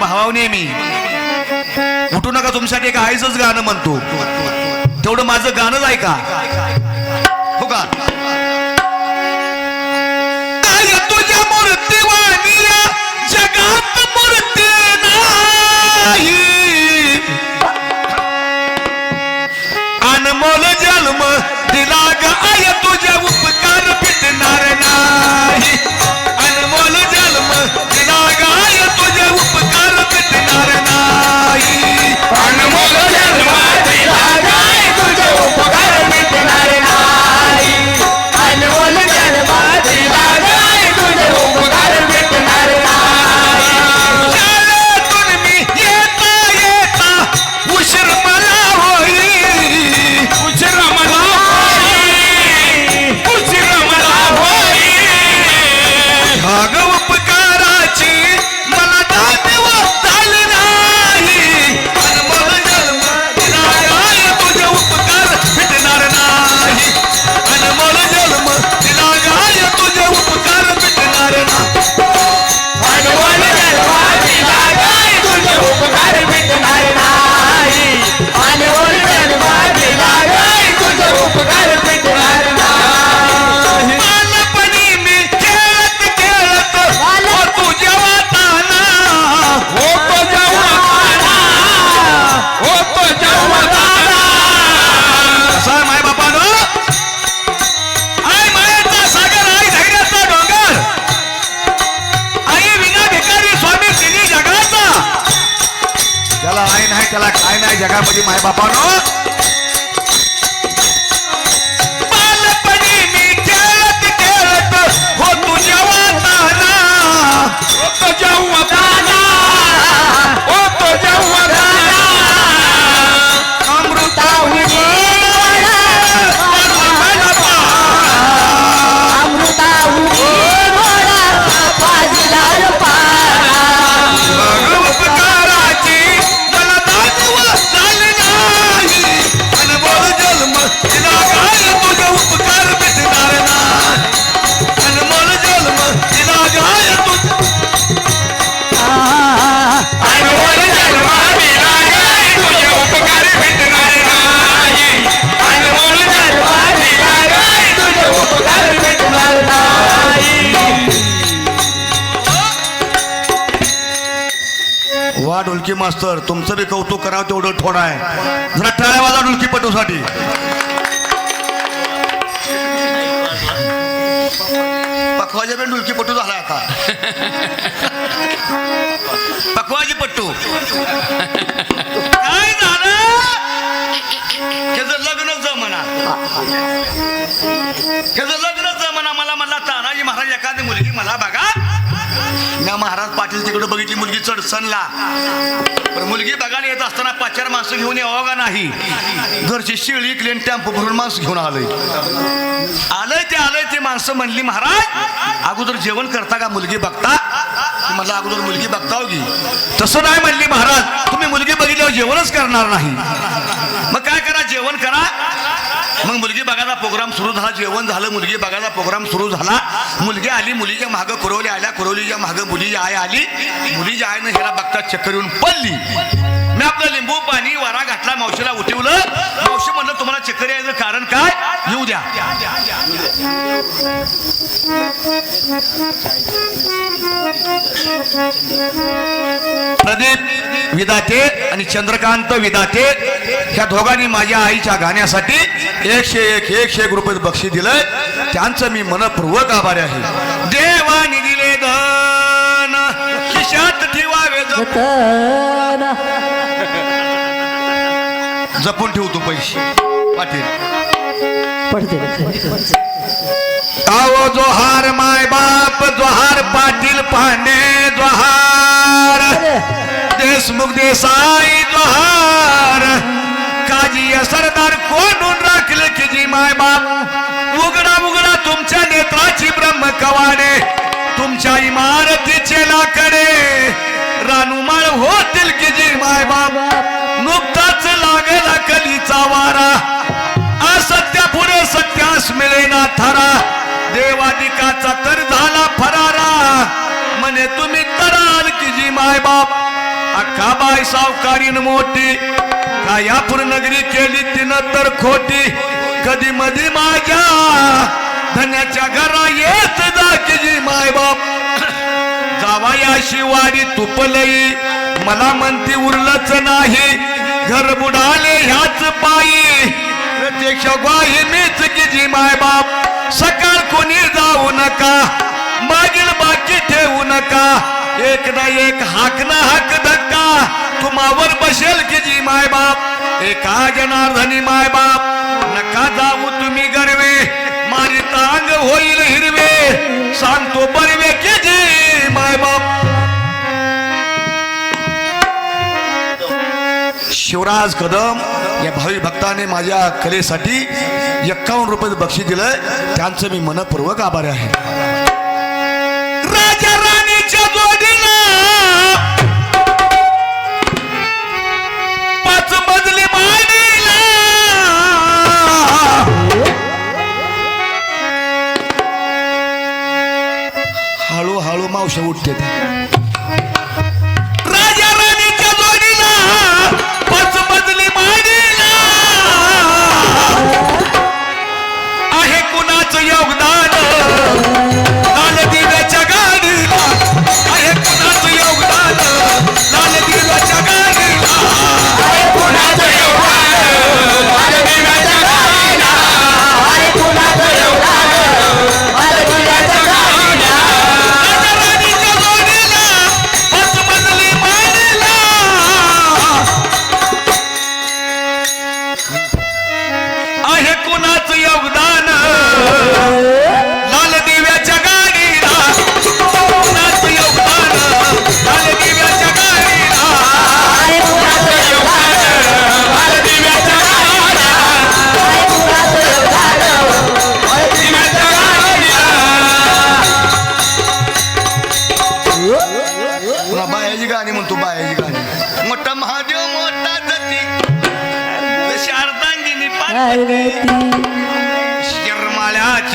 भावाने मी उठू नका तुमच्यासाठी एक आईचंच गाणं म्हणतो. तेवढं माझं गाणंच ऐका. हो का? तुझ्या मूर्तीवाणी या जगात मूर्ती नाही. अनमोल जन्म दिला ग आय तुझ्या उपकार फिटणार नाही. जगामध्ये मायबापानो डुलकी मास्तर तुमचं बी कौतुक करावं तेवढं थोडं आहे. जरा टाळ्या वाजा ढोलकी पटूसाठी पण ढोलकी पटू झाला आता. पखवाजी पट्टू. काय झालं? त्याचं लग्न जमना त्याचं लग्न जमना मला म्हणला तानाजी महाराज एखादी मुलगी मला बघा. मी महाराज पाटील तिकडे बघितली मुलगी चढसणला पण मुलगी बघायला येत असताना पाच चार माणसं घेऊन यावं का नाही? घरची शिळी क्लेन टॅम्पो भरून माणसं घेऊन आलंय. आलंय ते आलंय ते माणसं म्हणली महाराज अगोदर जेवण करता का मुलगी बघता? मला अगोदर मुलगी बघता होगी तसं नाही म्हणली महाराज तुम्ही मुलगी बघितल्यावर जेवणच करणार नाही. मग काय करा जेवण करा. मग मुलगी बघायला प्रोग्राम सुरू झाला जेवण झालं मुलगी बघायला प्रोग्राम सुरू झाला. मुलगी आली मुलीच्या मागं कुरवली आल्या कुरवलीच्या मागं मुली आय आली. मुलीच्या आईनं हिला बघता चक्कर येऊन पडली. मी आपलं लिंबू पाणी वारा घातला मावशीला उठवलं. मावशी म्हणलं तुम्हाला चक्कर यायचं कारण काय? येऊ द्या. प्रदीप विदाते आणि चंद्रकांत विदाते. ह्या दोघांनी माझ्या आईच्या गाण्यासाठी एकशे एक एकशे एक रुपये बक्षीस दिलंय त्यांचं मी मनपूर्वक आभारी आहे. देवानी दिले खिशात ठेवावे जपून. जपून ठेवतो पैसे. पाटील. आओ जोहार माय बाप जोहार पाटील पांडे जोहार. देशमुख देसाई जोहार. आबाई सावकारीन मोठी. कायापूर नगरी केली तिनं तर खोटी. कधी मधी माझ्या धन्याच्या घरा येत दाखजी मायबाप जावायाशी वाडी तुपलई. मला म्हणती उरलंच नाही. घर बुडाले ह्याच पायी. प्रत्यक्ष ग्वाही मीच किजी मायबाप ना एक हाक ना हाक धक्का. तुम्हावर बसेल किजी मायबाप एका जनार्दनी मायबाप नका जाऊ तुम्ही गरवे. माझी तांग होईल हिरवे. सांगतो बरवे जी मायबाप शिवराज कदम या भावी भक्ताने माझ्या कलेसाठी एक्कावन्न रुपये बक्षीस दिलंय. त्यांचं मी मनपूर्वक आभारी आहे.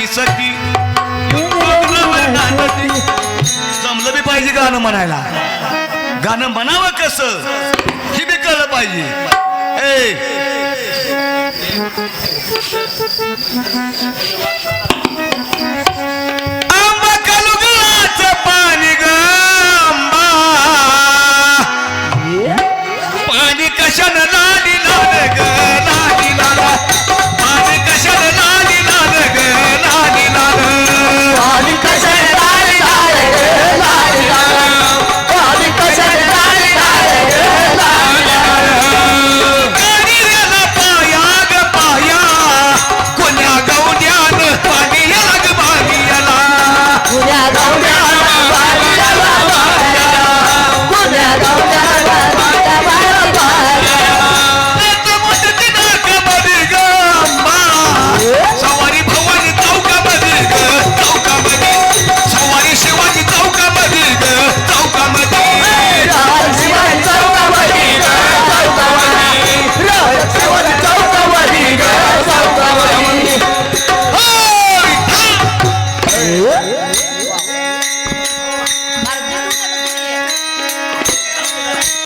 शर्माळ्याची सखी. जमलं बी पाहिजे गाणं म्हणायला. गाणं म्हणावं कसं? हे बी कळलं पाहिजे. ए.